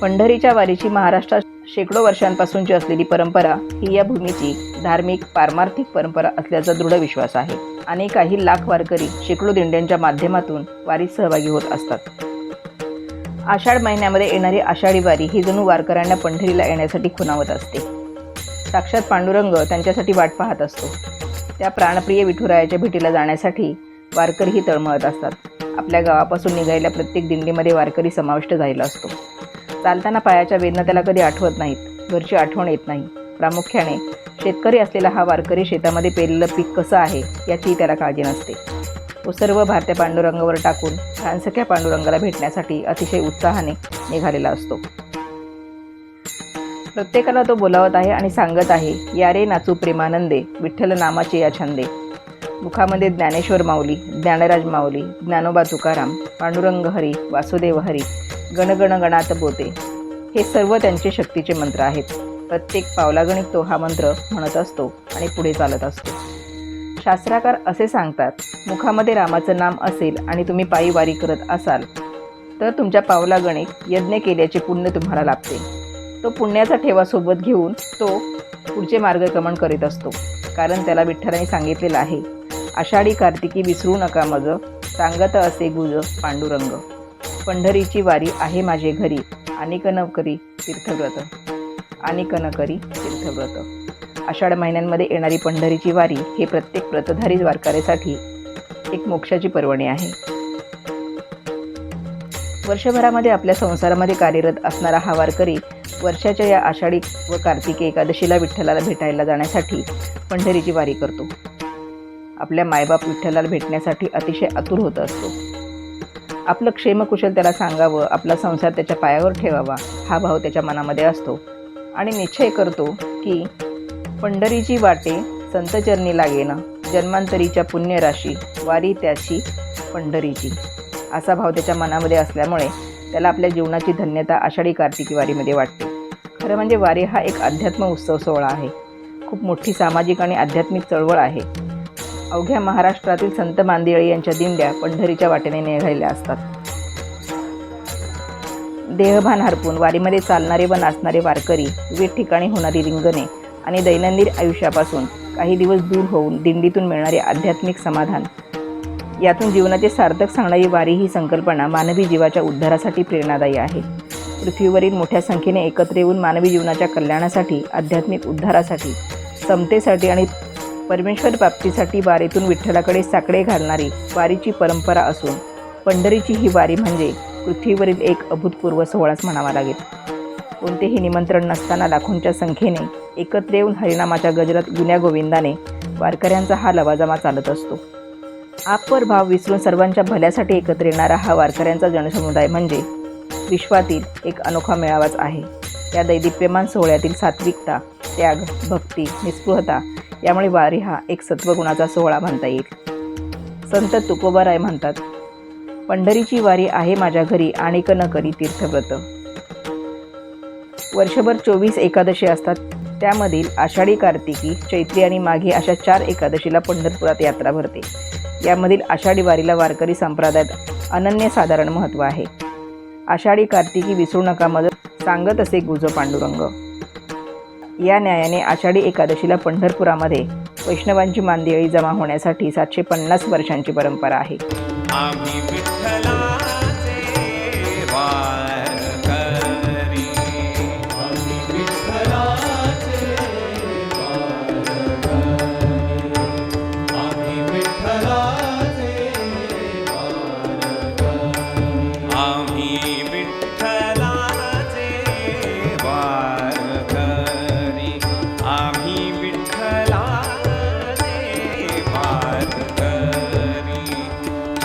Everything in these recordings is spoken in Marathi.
पंढरीच्या वारीची महाराष्ट्रात शेकडो वर्षांपासूनची असलेली परंपरा ही या भूमीची धार्मिक पारमार्थिक परंपरा असल्याचा दृढ विश्वास आहे. आणि काही लाख वारकरी शेकडो दिंड्यांच्या माध्यमातून वारीत सहभागी होत असतात. आषाढ महिन्यामध्ये येणारी आषाढी वारी ही जणू वारकऱ्यांना पंढरीला येण्यासाठी खुणावत असते. साक्षात पांडुरंग त्यांच्यासाठी वाट पाहत असतो. त्या प्राणप्रिय विठुरायाच्या भेटीला जाण्यासाठी वारकरीही तळमळत असतात. आपल्या गावापासून निघालेल्या प्रत्येक दिंडीमध्ये वारकरी समाविष्ट झालेला असतो. चालताना पायाच्या वेदना त्याला कधी आठवत नाहीत. घरची आठवण येत नाही. प्रामुख्याने शेतकरी असलेला हा वारकरी शेतामध्ये पेरलेलं पीक कसं आहे याचीही त्याला काळजी नसते. तो सर्व भारतीय पांडुरंगावर टाकून लहानसख्या पांडुरंगाला भेटण्यासाठी अतिशय उत्साहाने निघालेला असतो. प्रत्येकाला तो बोलावत आहे आणि सांगत आहे या रे नाचू प्रेमानंदे विठ्ठल नामाचे या छंदे. मुखामध्ये ज्ञानेश्वर माऊली ज्ञानराज माऊली ज्ञानोबा तुकाराम पांडुरंग हरी वासुदेव हरी गणगणगणात बोते. हे सर्व त्यांचे शक्तीचे मंत्र आहेत. प्रत्येक पावलागणिक तो हा मंत्र म्हणत असतो आणि पुढे चालत असतो. शास्त्राकार असे सांगतात मुखामध्ये रामाचं नाम असेल आणि तुम्ही पायी वारी करत असाल तर तुमच्या पावलागणिक यज्ञ केल्याचे पुण्य तुम्हाला लाभते. तो पुण्याचा ठेवा सोबत घेऊन तो पुढचे मार्गक्रमण करीत असतो. कारण त्याला विठ्ठलाने सांगितलेलं आहे आषाढी कार्तिकी विसरू नका मज सांगत असे गुज पांडुरंग. पंढरीची वारी आहे माझे घरी. आणि नवकरी तीर्थव्रत. आणि न तीर्थव्रत. आषाढ महिन्यांमध्ये येणारी पंढरीची वारी हे प्रत्येक व्रतधारी वारकऱ्यासाठी एक मोक्षाची पर्वणी आहे. वर्षभरामध्ये आपल्या संसारामध्ये कार्यरत असणारा हा वारकरी वर्षाच्या या आषाढी व कार्तिकी एकादशीला विठ्ठलाला भेटायला जाण्यासाठी पंढरीची वारी करतो. आपल्या मायबाप विठ्ठलाला भेटण्यासाठी अतिशय आतुर होत असतो. आपलं क्षेमकुशल त्याला सांगावं आपला संसार त्याच्या पायावर ठेवावा हा भाव त्याच्या मनामध्ये असतो. आणि निश्चय करतो की पंढरीची वाटे संतचरणी लागेना जन्मांतरीच्या पुण्यराशी वारी त्याची पंढरीची. असा भाव त्याच्या मनामध्ये असल्यामुळे त्याला आपल्या जीवनाची धन्यता आषाढी कार्तिकी वारीमध्ये वाटते. खरं म्हणजे वारी हा एक अध्यात्म उत्सव सोहळा आहे. खूप मोठी सामाजिक आणि आध्यात्मिक चळवळ आहे. अवघ्या महाराष्ट्रातील संत मांदिळे यांच्या दिंड्या पंढरीच्या वाटेने निघालेल्या असतात. देहभान हरपून वारीमध्ये चालणारे व नाचणारे वारकरी विविध ठिकाणी होणारी रिंगणे आणि दैनंदिन आयुष्यापासून काही दिवस दूर होऊन दिंडीतून मिळणारे आध्यात्मिक समाधान यातून जीवनाचे सार्थक सांगणारी वारी ही संकल्पना मानवी जीवाच्या उद्धारासाठी प्रेरणादायी आहे. पृथ्वीवरील मोठ्या संख्येने एकत्र येऊन मानवी जीवनाच्या कल्याणासाठी आध्यात्मिक उद्धारासाठी समतेसाठी आणि परमेश्वर प्राप्तीसाठी वारीतून विठ्ठलाकडे साकडे घालणारी वारीची परंपरा असून पंढरीची ही वारी म्हणजे पृथ्वीवरील एक अभूतपूर्व सोहळाच म्हणावा लागेल. कोणतेही निमंत्रण नसताना लाखोंच्या संख्येने एकत्र येऊन हरिनामाच्या गजरात गुन्या गोविंदाने वारकऱ्यांचा हा लवाजमा चालत असतो. आपवर भाव विसरून सर्वांच्या भल्यासाठी एकत्र येणारा हा वारकऱ्यांचा जनसमुदाय म्हणजे विश्वातील एक अनोखा मेळावाच आहे. या दैदिप्यमान सोहळ्यातील सात्विकता त्याग भक्ती निस्पृहता यामुळे वारी हा एक सत्वगुणाचा सोहळा म्हणता येईल. संत तुकोबाराय म्हणतात पंढरीची वारी आहे माझ्या घरी आणि न करी तीर्थव्रत. वर्षभर चोवीस एकादशी असतात. त्यामधील आषाढी कार्तिकी चैत्री आणि माघी अशा चार एकादशीला पंढरपुरात यात्रा भरते. यामधील आषाढी वारीला वारकरी संप्रदायात अनन्यसाधारण महत्त्व आहे. आषाढी कार्तिकी विसरू नका मदत सांगत असे गुज पांडुरंग या न्यायाने आषाढी एकादशीला पंढरपुरामध्ये वैष्णवांची मांदियाळी जमा होण्यासाठी सातशे पन्नास वर्षांची परंपरा आहे.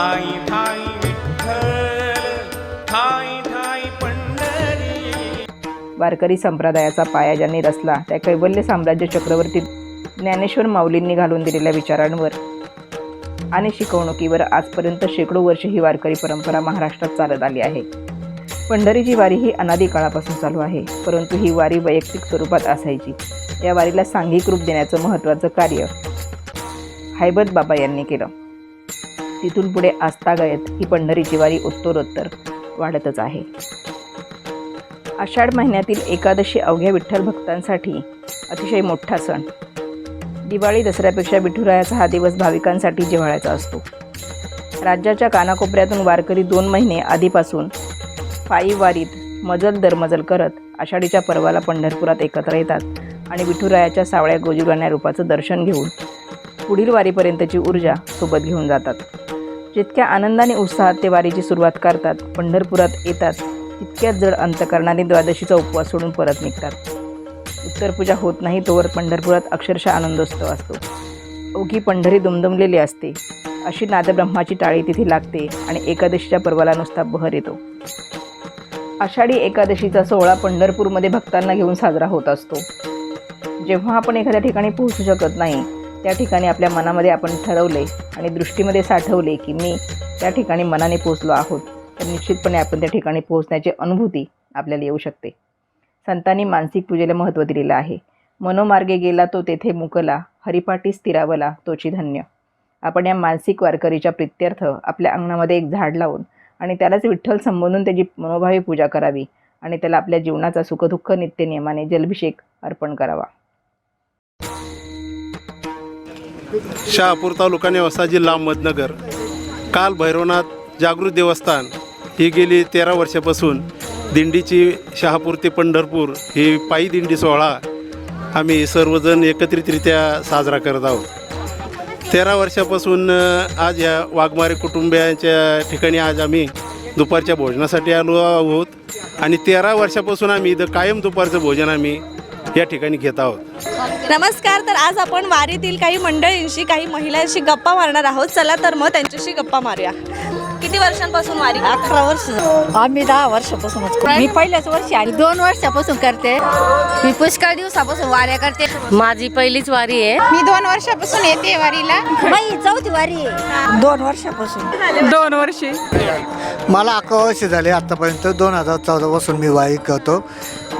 ठाई ठाई विठ्ठल ठाई ठाई पंढरी. वारकरी संप्रदायाचा पाया ज्यांनी रचला त्या कैवल्य साम्राज्य चक्रवर्ती ज्ञानेश्वर माऊलींनी घालून दिलेल्या विचारांवर आणि शिकवणुकीवर आजपर्यंत शेकडो वर्ष ही वारकरी परंपरा महाराष्ट्रात चालत आली आहे. पंढरीची वारी ही अनादी काळापासून चालू आहे परंतु ही वारी वैयक्तिक स्वरूपात असायची. या वारीला सांघिक रूप देण्याचं महत्त्वाचं कार्य हैबत बाबा यांनी केलं. तिथून पुढे आस्थागायत ही पंढरीची वारी उत्तरोत्तर वाढतच आहे. आषाढ महिन्यातील एकादशी अवघ्या विठ्ठल भक्तांसाठी अतिशय मोठा सण. दिवाळी दसऱ्यापेक्षा विठुरायाचा हा दिवस भाविकांसाठी जिव्हाळ्याचा असतो. राज्याच्या कानाकोपऱ्यातून वारकरी दोन महिने आधीपासून पायी वारीत मजल दरमजल करत आषाढीच्या पर्वाला पंढरपुरात एकत्र येतात आणि विठुरायाच्या सावळ्या गोजुराण्या रूपाचं दर्शन घेऊन पुढील वारीपर्यंतची ऊर्जा सोबत घेऊन जातात. जितक्या आनंदाने उत्साहात ते वारीची सुरुवात करतात पंढरपुरात येतात तितक्याच जड अंतकरणाने द्वादशीचा उपवास सोडून परत निघतात. उत्तरपूजा होत नाही तोवर पंढरपुरात अक्षरशः आनंदोत्सव असतो. अवघी पंढरी दुमदुमलेली असते. अशी नादब्रह्माची टाळी तिथे लागते आणि एकादशीच्या पर्वाला नुसता बहर येतो. आषाढी एकादशीचा सोहळा पंढरपूरमध्ये भक्तांना घेऊन साजरा होत असतो. जेव्हा आपण एखाद्या ठिकाणी पोहोचू शकत नाही त्या ठिकाणी आपल्या मनामध्ये आपण ठरवले आणि दृष्टीमध्ये साठवले की मी त्या ठिकाणी मनाने पोहोचलो आहोत तर निश्चितपणे आपण त्या ठिकाणी पोहोचण्याची अनुभूती आपल्याला येऊ शकते. संतांनी मानसिक पूजेला महत्त्व दिलेलं आहे. मनोमार्गे गेला तो तेथे मुकला हरिपाठी स्थिरावला तोची धन्य. आपण या मानसिक वारकरीच्या प्रित्यर्थ आपल्या अंगणामध्ये एक झाड लावून आणि त्यालाच विठ्ठल संबोधून त्याची मनोभावी पूजा करावी आणि त्याला आपल्या जीवनाचा सुखदुःख नित्यनियमाने जलभिषेक अर्पण करावा. शहापूर तालुका नेवासा जिल्हा अहमदनगर. काल भैरवनाथ जागृत देवस्थान ही गेली तेरा वर्षापासून. दिंडीची शहापूर ते पंढरपूर ही पायी दिंडी सोहळा आम्ही सर्वजण एकत्रितरित्या साजरा करत आहोत. तेरा वर्षापासून आज या वाघमारे कुटुंबियांच्या ठिकाणी आज आम्ही दुपारच्या भोजनासाठी आलो आहोत. आणि तेरा वर्षापासून आम्ही इथं कायम दुपारचं भोजन आम्ही या ठिकाणी घेत आहोत. नमस्कार तर आज आपण वारीतील काही मंडळींशी काही महिलांशी गप्पा मारणार आहोत. चला तर मग त्यांच्याशी गप्पा मारूया. किती वर्षांपासून वारी? अकरा वर्ष झाली. आम्ही दहा वर्षापासूनच करतो. मी पहिल्याच वर्षी आली दोन वर्षापासून करते. मी पुष्कळ दिवसापासून वाऱ्या करते. माझी पहिलीच वारी आहे. मी दोन वर्षापासून येते वारीला. बाई चौथी वारी आहे. दोन वर्षापासून. दोन वर्षे. मला अकरा वर्ष झाले आत्तापर्यंत दोन हजार चौदापासून मी वारी करतो.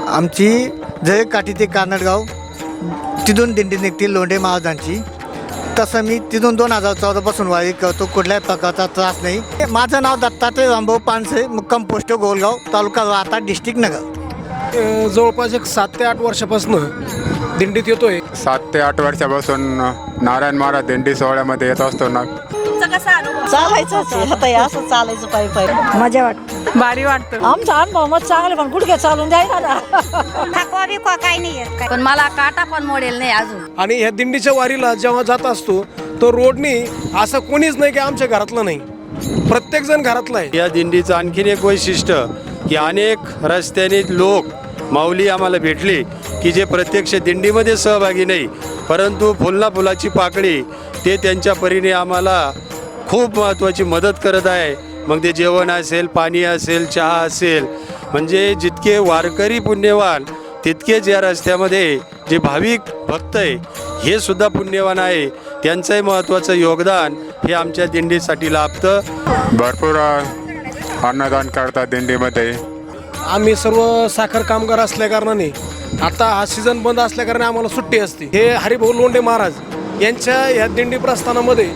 आमची जयकाठी ते कानडगाव. तिथून दिंडी निघते लोंढे महाराजांची तसं मी तिथून दोन हजार चौदापासून वारी करतो कुठल्याही प्रकारचा त्रास नाही. माझं नाव दत्तात्रय रामभाऊ पानसे मुक्काम पोस्ट गोलगाव तालुका राहता डिस्ट्रिक्ट नगर. जवळपास एक सात ते आठ वर्षापासून दिंडीत येतोय. सात ते आठ वर्षापासून नारायण महाराज दिंडी सोहळ्यामध्ये येत असतो ना. हे असं चालायचं पायी. मजा वाटते. भारी वाटतं. आमचा अनुभव मग चांगले पण गुडघे चालून जायला ना थकवा बिकवा काही नाही येत काय पण मला काटा पण मोडेल नाही अजून. आणि ह्या दिंडीच्या वारीला जेव्हा जात असतो तो रोडनी असं कोणीच नाही की आमच्या घरातलं नाही. प्रत्येक जण घरातला आहे. या दिंडीचं आणखीन एक वैशिष्ट्य की अनेक रस्त्याने लोक माऊली आम्हाला भेटली की जे प्रत्यक्ष दिंडीमध्ये सहभागी नाही परंतु फुलना फुलाची पाकळी ते त्यांच्या परीने आम्हाला खूप महत्त्वाची मदत करत आहे. मग ते जेवण असेल पाणी असेल चहा असेल म्हणजे जितके वारकरी पुण्यवान तितकेच या रस्त्यामध्ये जे भाविक भक्त आहे हे सुद्धा पुण्यवान आहे. त्यांचंही महत्त्वाचं योगदान हे आमच्या दिंडीसाठी लाभतं. भरपूर अन्नदान करतात दिंडीमध्ये. आम्ही सर्व साखर कामगार असल्या कारणाने आता हा सीझन बंद असल्या कारणाने आम्हाला सुट्टी असते. हे हरिभाऊ लोंढे महाराज यांच्या या दिंडी प्रस्थानामध्ये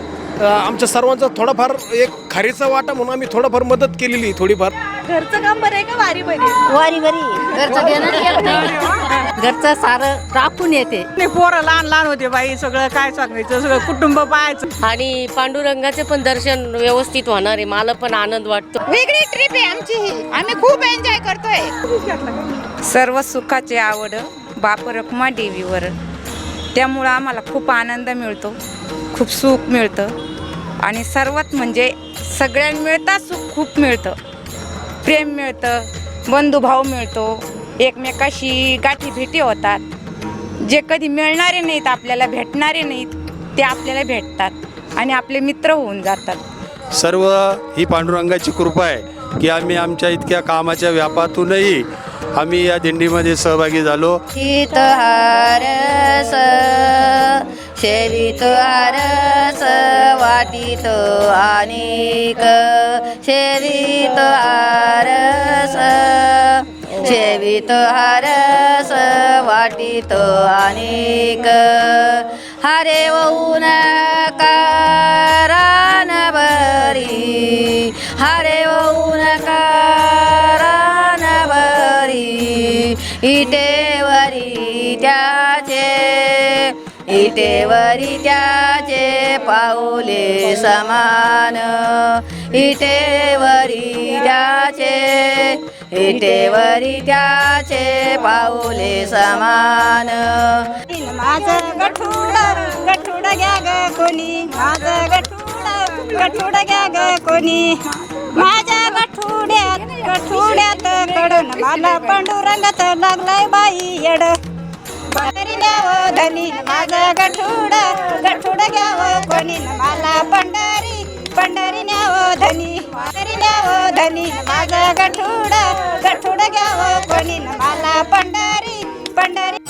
आमच्या सर्वांचा थोडाफार एक खारीचा वाटा म्हणून आम्ही थोडाफार मदत केलेली थोडीफार. घरचं काम बरं आहे का वारी बरी? वारी बरी. घरचं घेणं नाही. घरचं सारं टाकून येते. पोरं लहान लहान होते बाई सगळं काय सांगायचं सगळं कुटुंब पाहायचं. आणि पांडुरंगाचे पण दर्शन व्यवस्थित होणार आहे मला पण आनंद वाटतो. वेगळी ट्रिप आहे आमची ही. आम्ही खूप एन्जॉय करतोय. सर्व सुखाचे आवड बाप रखमा देवीवर. त्यामुळं आम्हाला खूप आनंद मिळतो. खूप सुख मिळतं. आणि सर्वात म्हणजे सगळ्यांना मिळता सुख खूप मिळतं. प्रेम मिळतं बंधुभाव मिळतो एकमेकाशी गाठी भेटी होतात. जे कधी मिळणारे नाहीत आपल्याला भेटणारे नाहीत ते आपल्याला भेटतात आणि आपले मित्र होऊन जातात. सर्व ही पांडुरंगाची कृपा आहे की आम्ही आमच्या इतक्या कामाच्या व्यापातूनही आम्ही या दिंडीमध्ये सहभागी झालो. शीत हारस शेवित हारस वाटीत अनेक. शेवित आरस शेवित आरस वाटीत अनेक. हरे वऊन कारान बरी हरे वऊन कारान बरी इटे इटेवरी त्याचे पाऊले समान. इटेवरी त्याचे इटेवरी त्याचे पाऊले समान. माझं गठुड गठुड घ्या ग कोणी. माझं गठुड गठुड घ्या ग कोणी. माझ्या गठुड्यात गठुड्यात कडून मला पांडुरंगात लागलाय बाई येड. पंढरी धनी माझं गठुड गठुड घ्यावं कोणी मला पंढरी पंढरी न्यावं धनी. पंढरी न्यावं धनी माझं गठुड गठुड घ्यावं कोणी मला पंढरी पंढरी.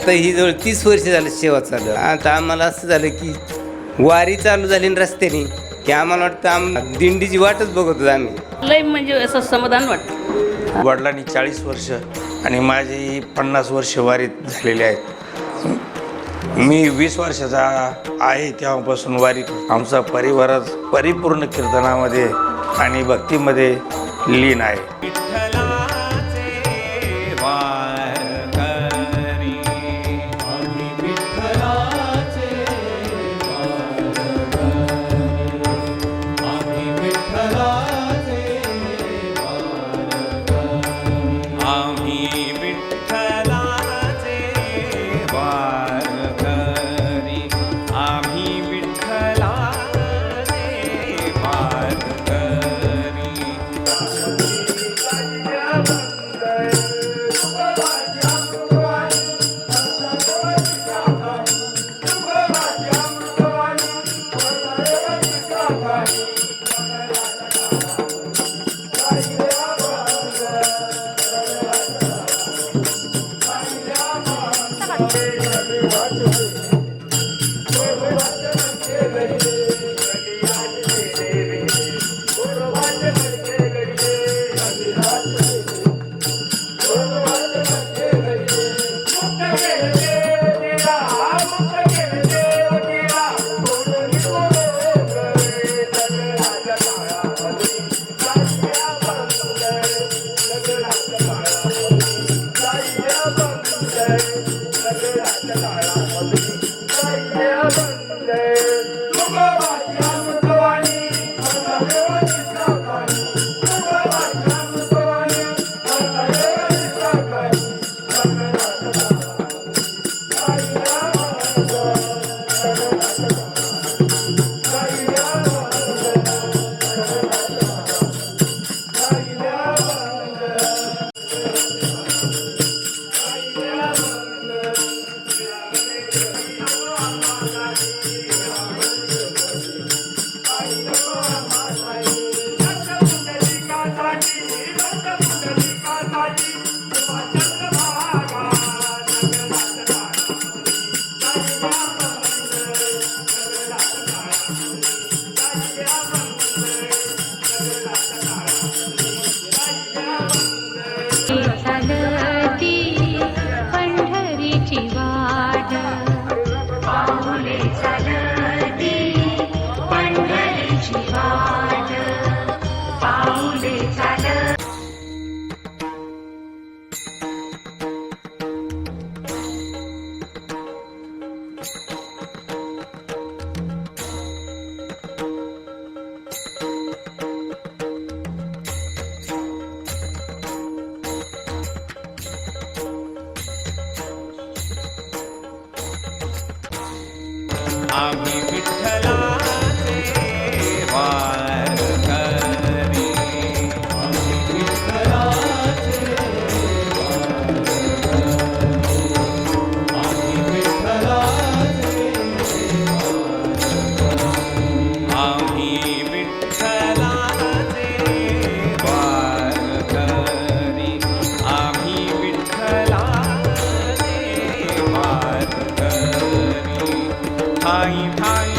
आता ही जवळ तीस वर्ष झालं सेवा चालू आहे. आता आम्हाला असं झालं की वारी चालू झाली ना रस्त्याने की आम्हाला वाटतं आम दिंडीची वाटच बघत होतो आम्ही. लय म्हणजे असं समाधान वाटतं. वडिलांनी चाळीस वर्ष आणि माझी पन्नास वर्ष वारीत झालेले आहेत. मी वीस वर्षाचा आहे तेव्हापासून वारी. आमचा परिवारच परिपूर्ण कीर्तनामध्ये आणि भक्तीमध्ये लीन आहे. Sí, I'm. भाई भाई